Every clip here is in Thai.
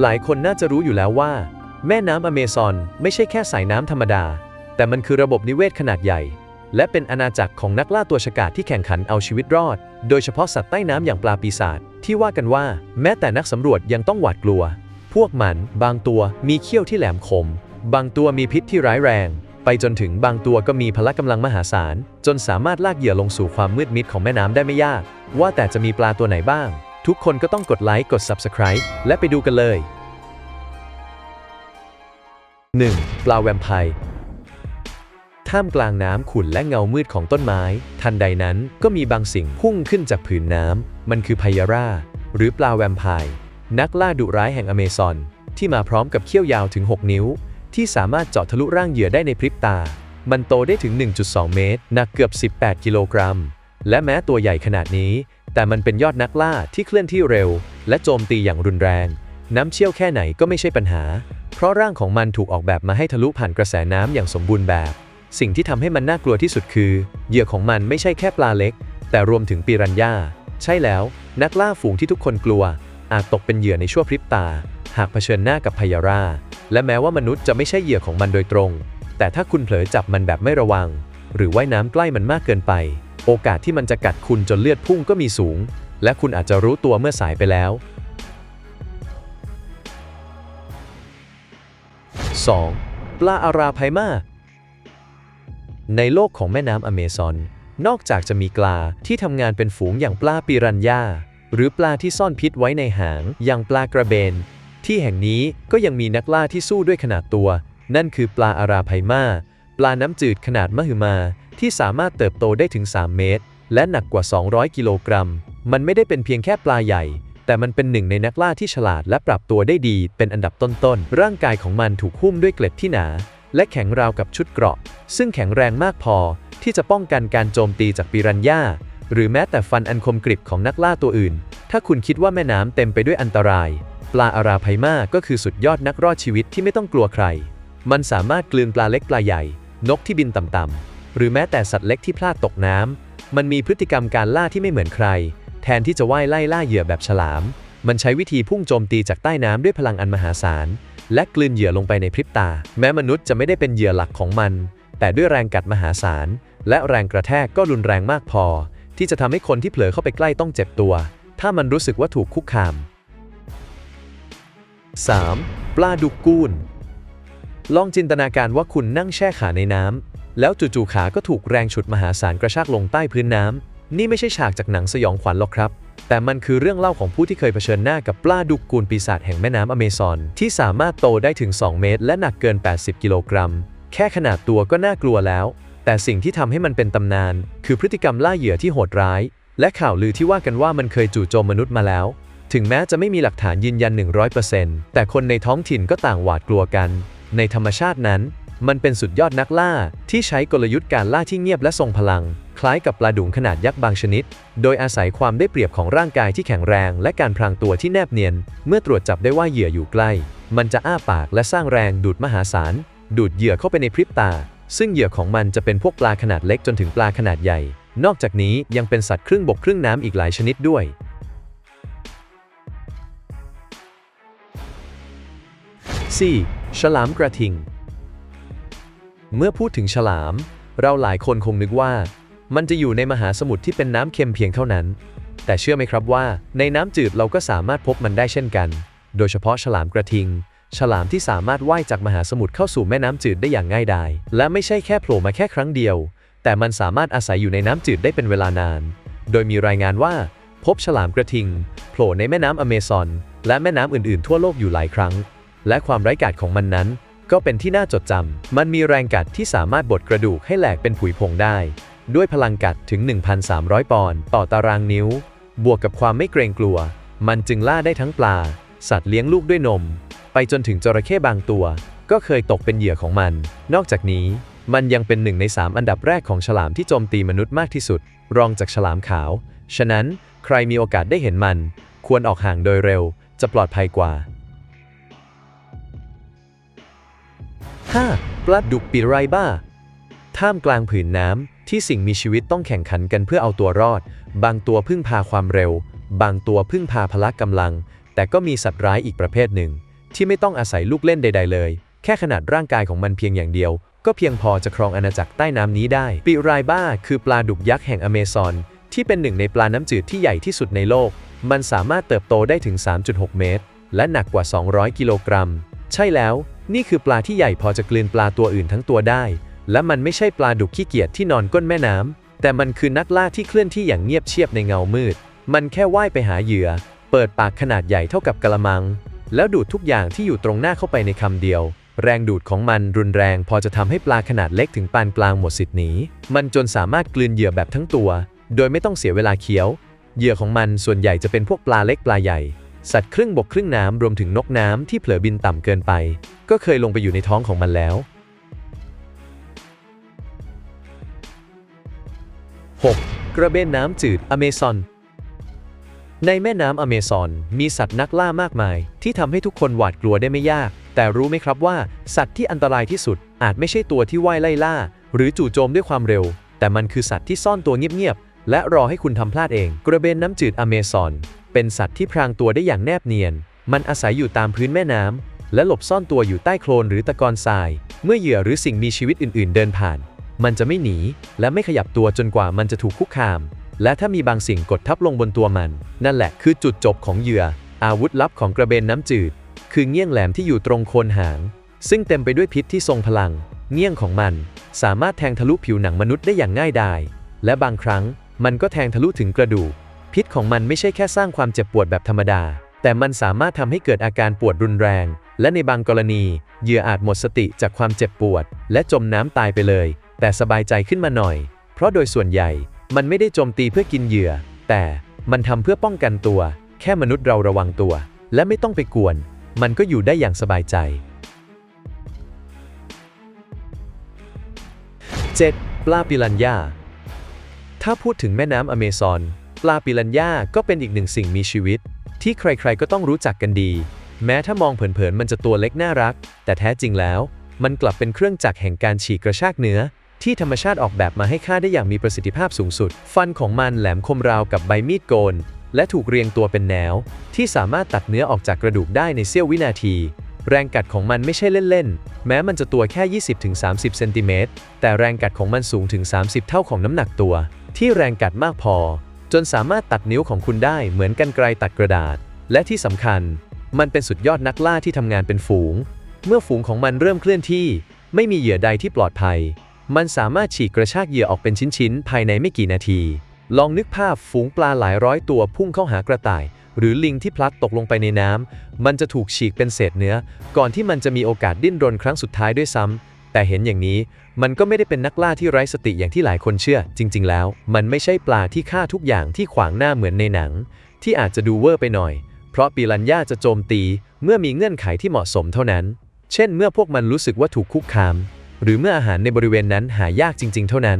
หลายคนน่าจะรู้อยู่แล้วว่า แม่น้ำอเมซอนไม่ใช่แค่สายน้ำธรรมดา แต่มันคือระบบนิเวศขนาดใหญ่ และเป็นอาณาจักรของนักล่าตัวฉกาจที่แข่งขันเอาชีวิตรอด โดยเฉพาะสัตว์ใต้น้ำอย่างปลาปีศาจที่ว่ากันว่า แม้แต่นักสำรวจยังต้องหวาดกลัว พวกมัน บางตัวมีเขี้ยวที่แหลมคม บางตัวมีพิษที่ร้ายแรง ไปจนถึงบางตัวก็มีพละกำลังมหาศาล จนสามารถลากเหยื่อลงสู่ความมืดมิดของแม่น้ำได้ไม่ยาก ว่าแต่จะมีปลาตัวไหนบ้าง ทุกคนก็ต้องกดไลค์กด Subscribe และไปดูกันเลย 1. ปลาแวมไพร์ท่ามกลางน้ำขุ่นและเงามืดของต้นไม้ ทันใดนั้นก็มีบางสิ่งพุ่งขึ้นจากผืนน้ำ มันคือพยาร่า หรือปลาแวมไพร์นักล่าดุร้ายแห่งอเมซอน ที่มาพร้อมกับเขี้ยวยาวถึง 6 นิ้ว ที่สามารถเจาะทะลุร่างเหยื่อได้ในพริบตา มันโตได้ถึง 1.2 เมตร หนักเกือบ 18 กิโลกรัม และแม้ตัวใหญ่ขนาดนี้ แต่มันเป็นยอดนักล่าที่เคลื่อนที่เร็ว และโจมตีอย่างรุนแรง น้ำเชี่ยวแค่ไหนก็ไม่ใช่ปัญหา เพราะร่างของมันถูกออกแบบมาให้ทะลุผ่านกระแสน้ำอย่างสมบูรณ์แบบ สิ่งที่ทำให้มันน่ากลัวที่สุดคือ เหยื่อของมันไม่ใช่แค่ปลาเล็ก แต่รวมถึงปีรันย่าใช่แล้ว นักล่าฝูงที่ทุกคนกลัว อาจตกเป็นเหยื่อในชั่วพริบตา หากเผชิญหน้ากับพายารา และแม้ว่ามนุษย์จะไม่ใช่เหยื่อของมันโดยตรง แต่ถ้าคุณเผลอจับมันแบบไม่ระวัง หรือว่ายน้ำใกล้มันมากเกินไป โอกาสที่มันจะกัดคุณจนเลือดพุ่งก็มีสูง และคุณอาจจะรู้ตัวเมื่อสายไปแล้ว 2. ปลาอาราไพมาในโลกของแม่น้ำอเมซอน นอกจากจะมีปลาที่ทำงานเป็นฝูงอย่างปลาปิรันย่าหรือปลาที่ซ่อนพิษไว้ในหาง อย่างปลากระเบน ที่แห่งนี้ก็ยังมีนักล่าที่สู้ด้วยขนาดตัว นั่นคือปลาอาราไพมาปลาน้ำจืดขนาดมหึมา ที่สามารถเติบโตได้ถึง 3 เมตร และหนักกว่า 200 กิโลกรัม มันไม่ได้เป็นเพียงแค่ปลาใหญ่ แต่มันเป็นหนึ่งในนักล่าที่ฉลาดและปรับตัวได้ดี เป็นอันดับต้นๆ ร่างกายของมันถูกหุ้มด้วยเกล็ดที่หนา และแข็งราวกับชุดเกราะ ซึ่งแข็งแรงมากพอที่จะป้องกันการโจมตีจากปิรันย่าหรือแม้แต่ฟันอันคมกริบของนักล่าตัวอื่น ถ้าคุณคิดว่าแม่น้ำเต็มไปด้วยอันตราย ปลาอาราไพมาก็คือสุดยอดนักรอดชีวิตที่ไม่ต้องกลัวใคร มันสามารถกลืนปลาเล็กปลาใหญ่ นกที่บินต่ำๆ หรือแม้แต่สัตว์เล็กที่พลาดตกน้ำมันมีพฤติกรรมการล่าที่ไม่เหมือนใคร แทนที่จะว่ายไล่ล่าเหยื่อแบบฉลาม มันใช้วิธีพุ่งโจมตีจากใต้น้ำด้วยพลังอันมหาศาล และกลืนเหยื่อลงไปในพริบตา แม้มนุษย์จะไม่ได้เป็นเหยื่อหลักของมัน แต่ด้วยแรงกัดมหาศาล และแรงกระแทกก็รุนแรงมากพอ ที่จะทำให้คนที่เผลอเข้าไปใกล้ต้องเจ็บตัว ถ้ามันรู้สึกว่าถูกคุกคาม 3. ปลาดุกกูนลองจินตนาการว่าคุณนั่งแช่ขาในน้ำ แล้วจู่ๆขาก็ถูกแรงฉุดมหาศาลกระชากลงใต้พื้นน้ำ นี่ไม่ใช่ฉากจากหนังสยองขวัญหรอกครับ แต่มันคือเรื่องเล่าของผู้ที่เคยเผชิญหน้ากับปลาดุกกูนปีศาจแห่งแม่น้ำอเมซอน ที่สามารถโตได้ถึง 2 เมตร และหนักเกิน 80 กิโลกรัม แค่ขนาดตัวก็น่ากลัวแล้ว แต่สิ่งที่ทำให้มันเป็นตำนาน คือพฤติกรรมล่าเหยื่อที่โหดร้าย และข่าวลือที่ว่ากันว่ามันเคยจู่โจมมนุษย์มาแล้ว ถึงแม้จะไม่มีหลักฐานยืนยัน 100%แต่คนในท้องถิ่นก็ต่างหวาดกลัวกัน ในธรรมชาตินั้น มันเป็นสุดยอดนักล่าที่ใช้กลยุทธ์การล่าที่เงียบและทรงพลัง คล้ายกับปลาดุงขนาดยักษ์บางชนิด โดยอาศัยความได้เปรียบของร่างกายที่แข็งแรง และการพรางตัวที่แนบเนียน เมื่อตรวจจับได้ว่าเหยื่ออยู่ใกล้ มันจะอ้าปากและสร้างแรงดูดมหาศาล ดูดเหยื่อเข้าไปในพริบตา ซึ่งเหยื่อของมันจะเป็นพวกปลาขนาดเล็กจนถึงปลาขนาดใหญ่ นอกจากนี้ยังเป็นสัตว์ครึ่งบกครึ่งน้ำอีกหลายชนิดด้วย 4. ฉลามกระทิง เมื่อพูดถึงฉลาม เราหลายคนคงนึกว่า มันจะอยู่ในมหาสมุทรที่เป็นน้ำเค็มเพียงเท่านั้น แต่เชื่อไหมครับว่าในน้ำจืดเราก็สามารถพบมันได้เช่นกัน โดยเฉพาะฉลามกระทิง ฉลามที่สามารถว่ายจากมหาสมุทรเข้าสู่แม่น้ำจืดได้อย่างง่ายดาย และไม่ใช่แค่โผล่มาแค่ครั้งเดียว แต่มันสามารถอาศัยอยู่ในน้ำจืดได้เป็นเวลานาน โดยมีรายงานว่า พบฉลามกระทิงโผล่ในแม่น้ำอเมซอนและแม่น้ำอื่นๆ ทั่วโลกอยู่หลายครั้ง และความไร้กาจของมันนั้น ก็เป็นที่น่าจดจำ มันมีแรงกัดที่สามารถบดกระดูกให้แหลกเป็นผุยผงได้ ด้วยพลังกัดถึง 1,300 ปอนด์ต่อตารางนิ้ว บวกกับความไม่เกรงกลัว มันจึงล่าได้ทั้งปลา สัตว์เลี้ยงลูกด้วยนม ไปจนถึงจระเข้บางตัว ก็เคยตกเป็นเหยื่อของมัน นอกจากนี้ มันยังเป็นหนึ่งใน 3 อันดับแรกของฉลามที่โจมตีมนุษย์มากที่สุด รองจากฉลามขาว ฉะนั้นใครมีโอกาสได้เห็นมัน ควรออกห่างโดยเร็ว จะปลอดภัยกว่า 5. ปลาดุกปิไรบ้า ท่ามกลางผืนน้ำที่สิ่งมีชีวิตต้องแข่งขันกันเพื่อเอาตัวรอด บางตัวพึ่งพาความเร็ว บางตัวพึ่งพาพละกำลัง แต่ก็มีสัตว์ร้ายอีกประเภทหนึ่ง ที่ไม่ต้องอาศัยลูกเล่นใด ๆ เลย แค่ขนาดร่างกายของมันเพียงอย่างเดียว ก็เพียงพอจะครองอาณาจักรใต้น้ำนี้ได้ ปิไรบ้า คือปลาดุกยักษ์แห่งอเมซอนที่เป็นหนึ่งในปลาน้ำจืดที่ใหญ่ที่สุดในโลก มันสามารถเติบโตได้ถึง 3.6 เมตร และหนักกว่า 200 กิโลกรัม ใช่แล้ว นี่คือปลาที่ใหญ่พอจะกลืนปลาตัวอื่นทั้งตัวได้ และมันไม่ใช่ปลาดุกขี้เกียจที่นอนก้นแม่น้ำแต่มันคือนักล่าที่เคลื่อนที่อย่างเงียบเชียบในเงามืด มันแค่ว่ายไปหาเหยื่อ เปิดปากขนาดใหญ่เท่ากับกะละมัง แล้วดูดทุกอย่างที่อยู่ตรงหน้าเข้าไปในคำเดียว แรงดูดของมันรุนแรงพอจะทำให้ปลาขนาดเล็กถึงปานกลางหมดสิทธิ์หนีมันจนสามารถกลืนเหยื่อแบบทั้งตัว โดยไม่ต้องเสียเวลาเคี้ยว เหยื่อของมันส่วนใหญ่จะเป็นพวกปลาเล็กปลาใหญ่ สัตว์ครึ่งบกครึ่งน้ำรวมถึงนกน้ำที่เผลอบินต่ำเกินไป ก็เคยลงไปอยู่ในท้องของมันแล้ว 6. กระเบนน้ำจืดอเมซอน ในแม่น้ำอเมซอน มีสัตว์นักล่ามากมาย ที่ทำให้ทุกคนหวาดกลัวได้ไม่ยาก แต่รู้ไหมครับว่า สัตว์ที่อันตรายที่สุด อาจไม่ใช่ตัวที่ว่ายไล่ล่า หรือจู่โจมด้วยความเร็ว แต่มันคือสัตว์ที่ซ่อนตัวเงียบๆและรอให้คุณทำพลาดเอง กระเบนน้ำจืดอเมซอน เป็นสัตว์ที่พรางตัวได้อย่างแนบเนียน มันอาศัยอยู่ตามพื้นแม่น้ำและหลบซ่อนตัวอยู่ใต้โคลนหรือตะกอนทราย เมื่อเหยื่อหรือสิ่งมีชีวิตอื่น ๆ เดินผ่าน มันจะไม่หนี และไม่ขยับตัวจนกว่ามันจะถูกคุกคาม และถ้ามีบางสิ่งกดทับลงบนตัวมัน นั่นแหละคือจุดจบของเหยื่อ อาวุธลับของกระเบนน้ำจืด คือเงี้ยงแหลมที่อยู่ตรงโคนหาง ซึ่งเต็มไปด้วยพิษที่ทรงพลัง เงี้ยงของมัน สามารถแทงทะลุผิวหนังมนุษย์ได้อย่างง่ายดาย และบางครั้งมันก็แทงทะลุถึงกระดูก พิษของมันไม่ใช่แค่สร้างความเจ็บปวดแบบธรรมดา แต่มันสามารถทำให้เกิดอาการปวดรุนแรง และในบางกรณี เหยื่ออาจหมดสติจากความเจ็บปวด และจมน้ำตายไปเลย แต่สบายใจขึ้นมาหน่อย เพราะโดยส่วนใหญ่ มันไม่ได้โจมตีเพื่อกินเหยื่อ แต่มันทำเพื่อป้องกันตัว แค่มนุษย์เราระวังตัว และไม่ต้องไปกวน มันก็อยู่ได้อย่างสบายใจ 7. ปลาปิรันย่าถ้าพูดถึงแม่น้ำอเมซอน ปลาปิรันย่าก็เป็นอีกหนึ่งสิ่งมีชีวิต ที่ใครๆก็ต้องรู้จักกันดี แม้ถ้ามองเผินๆมันจะตัวเล็กน่ารัก แต่แท้จริงแล้ว มันกลับเป็นเครื่องจักรแห่งการฉีกกระชากเนื้อ ที่ธรรมชาติออกแบบมาให้ฆ่าได้อย่างมีประสิทธิภาพสูงสุด ฟันของมันแหลมคมราวกับใบมีดโกน และถูกเรียงตัวเป็นแนว ที่สามารถตัดเนื้อออกจากกระดูกได้ในเสี้ยววินาที แรงกัดของมันไม่ใช่เล่นๆ แม้มันจะตัวแค่ 20-30 เซนติเมตรแต่แรงกัดของมันสูงถึง 30 เท่าของน้ำหนักตัว ที่แรงกัดมากพอ จนสามารถตัดนิ้วของคุณได้เหมือนกันไกรตัดกระดาษ และที่สำคัญ มันเป็นสุดยอดนักล่าที่ทำงานเป็นฝูง เมื่อฝูงของมันเริ่มเคลื่อนที่ ไม่มีเหยื่อใดที่ปลอดภัย มันสามารถฉีกกระชากเหยื่อออกเป็นชิ้นๆ ภายในไม่กี่นาที ลองนึกภาพฝูงปลาหลายร้อยตัวพุ่งเข้าหากระต่าย หรือลิงที่พลัดตกลงไปในน้ำมันจะถูกฉีกเป็นเศษเนื้อ ก่อนที่มันจะมีโอกาสดิ้นรนครั้งสุดท้ายด้วยซ้ำ แต่เห็นอย่างนี้มันก็ไม่ได้เป็นนักล่าที่ไร้สติอย่างที่หลายคนเชื่อ จริง ๆ แล้ว มันไม่ใช่ปลาที่ฆ่าทุกอย่างที่ขวางหน้าเหมือนในหนัง ที่อาจจะดูเวอร์ไปหน่อย เพราะปีรันย่าจะโจมตีเมื่อมีเงื่อนไขที่เหมาะสมเท่านั้น เช่น เมื่อพวกมันรู้สึกว่าถูกคุกคาม หรือเมื่ออาหารในบริเวณนั้นหายากจริง ๆ เท่านั้น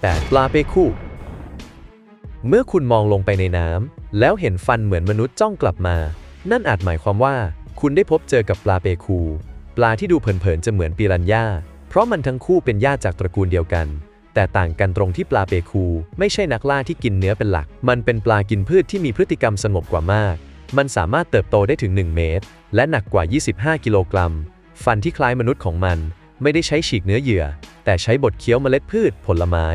แต่ปลาเปคู่เมื่อคุณมองลงไปในน้ำแล้วเห็นฟันเหมือนมนุษย์จ้องกลับมา นั่นอาจหมายความว่า คุณได้พบเจอกับปลาเปคู ปลาที่ดูเผินๆจะเหมือนปีรันย่าเพราะมันทั้งคู่เป็นญาติจากตระกูลเดียวกัน แต่ต่างกันตรงที่ปลาเปคู ไม่ใช่นักล่าที่กินเนื้อเป็นหลัก มันเป็นปลากินพืชที่มีพฤติกรรมสงบกว่ามาก มันสามารถเติบโตได้ถึง 1 เมตร และหนักกว่า 25 กิโลกรัม ฟันที่คล้ายมนุษย์ของมันไม่ได้ใช้ฉีกเนื้อเหยื่อ แต่ใช้บดเคี้ยวเมล็ดพืช ผลไม้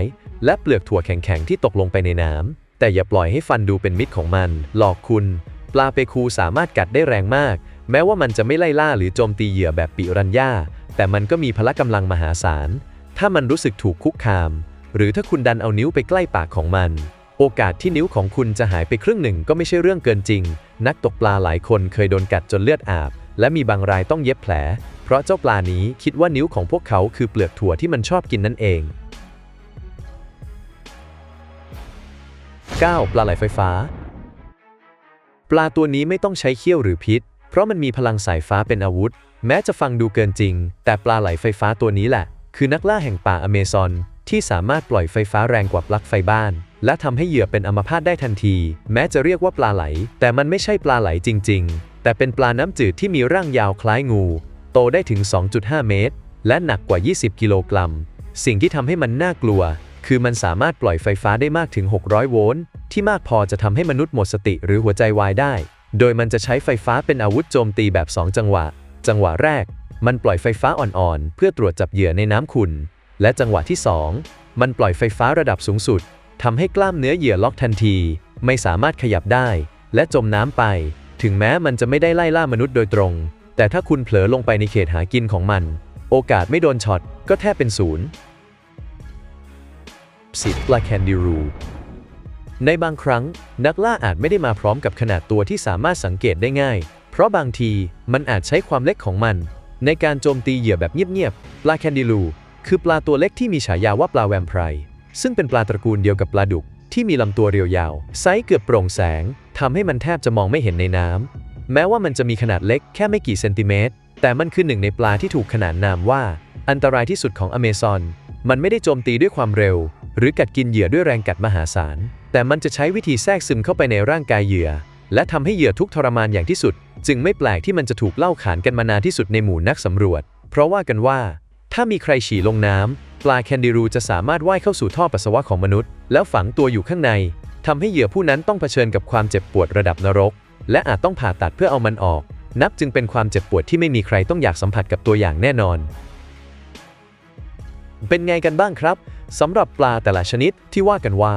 และเปลือกถั่วแข็งๆที่ตกลงไปในน้ำแต่อย่าปล่อยให้ฟันดูเป็นมิตรของมัน หลอกคุณ ปลาเปคูสามารถกัดได้แรงมาก แม้ว่ามันจะไม่ไล่ล่าหรือโจมตีเหยื่อแบบปิรันย่าแต่มันก็มีพละกำลังมหาศาล ถ้ามันรู้สึกถูกคุกคาม หรือถ้าคุณดันเอานิ้วไปใกล้ปากของมัน โอกาสที่นิ้วของคุณจะหายไปครึ่งหนึ่งก็ไม่ใช่เรื่องเกินจริง นักตกปลาหลายคนเคยโดนกัดจนเลือดอาบ และมีบางรายต้องเย็บแผล เพราะเจ้าปลานี้คิดว่านิ้วของพวกเขาคือเปลือกถั่วที่มันชอบกินนั่นเอง 9. ปลาไหลไฟฟ้า ลาตัวนี้ไม่ต้องใช้เขี้ยวหรือพิษ เพราะมันมีพลังสายฟ้าเป็นอาวุธ แม้จะฟังดูเกินจริง แต่ปลาไหลไฟฟ้าตัวนี้แหละ คือนักล่าแห่งป่าอเมซอน ที่สามารถปล่อยไฟฟ้าแรงกว่าปลั๊กไฟบ้าน และทำให้เหยื่อเป็นอัมพาตได้ทันที แม้จะเรียกว่าปลาไหล แต่มันไม่ใช่ปลาไหลจริง ๆ แต่เป็นปลาน้ำจืดที่มีร่างยาวคล้ายงู โตได้ถึง 2.5 เมตร และหนักกว่า 20 กิโลกรัม สิ่งที่ทำให้มันน่ากลัว คือมันสามารถปล่อยไฟฟ้าได้มากถึง 600 โวลต์ ที่มากพอจะทำให้มนุษย์หมดสติหรือหัวใจวายได้ โดยมันจะใช้ไฟฟ้าเป็นอาวุธโจมตีแบบ 2 จังหวะ จังหวะแรก มันปล่อยไฟฟ้าอ่อนๆ เพื่อตรวจจับเหยื่อในน้ำขุ่น และจังหวะที่ 2 มันปล่อยไฟฟ้าระดับสูงสุดทำให้กล้ามเนื้อเหยื่อล็อกทันที ไม่สามารถขยับได้ และจมน้ำไป ถึงแม้มันจะไม่ได้ไล่ล่ามนุษย์โดยตรง แต่ถ้าคุณเผลอลงไปในเขตหากินของมัน โอกาสไม่โดนช็อตก็แทบเป็นศูนย์ สิปลาแคนดิรู ในบางครั้ง นักล่าอาจไม่ได้มาพร้อมกับขนาดตัวที่สามารถสังเกตได้ง่าย เพราะบางทีมันอาจใช้ความเล็กของมัน ในการโจมตีเหยื่อแบบเงียบๆ ปลาแคนดิลูคือปลาตัวเล็กที่มีฉายาว่าปลาแวมไพร์ซึ่งเป็นปลาตระกูลเดียวกับปลาดุก ที่มีลำตัวเรียวยาว ไซส์เกือบโปร่งแสงทำให้มันแทบจะมองไม่เห็นในน้ำแม้ว่ามันจะมีขนาดเล็กแค่ไม่กี่เซนติเมตรแต่มันคือหนึ่งในปลาที่ถูกขนานนามว่า อันตรายที่สุดของอเมซอน มันไม่ได้โจมตีด้วยความเร็ว หรือกัดกินเหยื่อด้วยแรงกัดมหาศาล แต่มันจะใช้วิธีแทรกซึมเข้าไปในร่างกายเหยื่อ และทำให้เหยื่อทุกทรมานอย่างที่สุด จึงไม่แปลกที่มันจะถูกเล่าขานกันมานานที่สุดในหมู่นักสำรวจ เพราะว่ากันว่า ถ้ามีใครฉี่ลงน้ำปลาแคนดิรูจะสามารถว่ายเข้าสู่ท่อปัสสาวะของมนุษย์ แล้วฝังตัวอยู่ข้างในทำให้เหยื่อผู้นั้นต้องเผชิญกับความเจ็บปวดระดับนรก และอาจต้องผ่าตัดเพื่อเอามันออก นับจึงเป็นความเจ็บปวดที่ไม่มีใครต้องอยากสัมผัสกับตัวอย่างแน่นอน เป็นไงกันบ้างครับสำหรับปลาแต่ละชนิดที่ว่ากันว่า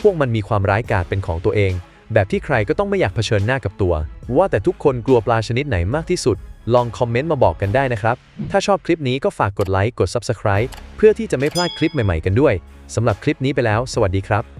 พวกมันมีความร้ายกาจเป็นของตัวเอง แบบที่ใครก็ต้องไม่อยากเผชิญหน้ากับตัว ว่าแต่ทุกคนกลัวปลาชนิดไหนมากที่สุด ลองคอมเมนต์มาบอกกันได้นะครับ ถ้าชอบคลิปนี้ก็ฝากกดไลค์กด Subscribe เพื่อที่จะไม่พลาดคลิปใหม่ๆกันด้วยสำหรับคลิปนี้ไปแล้ว สวัสดีครับ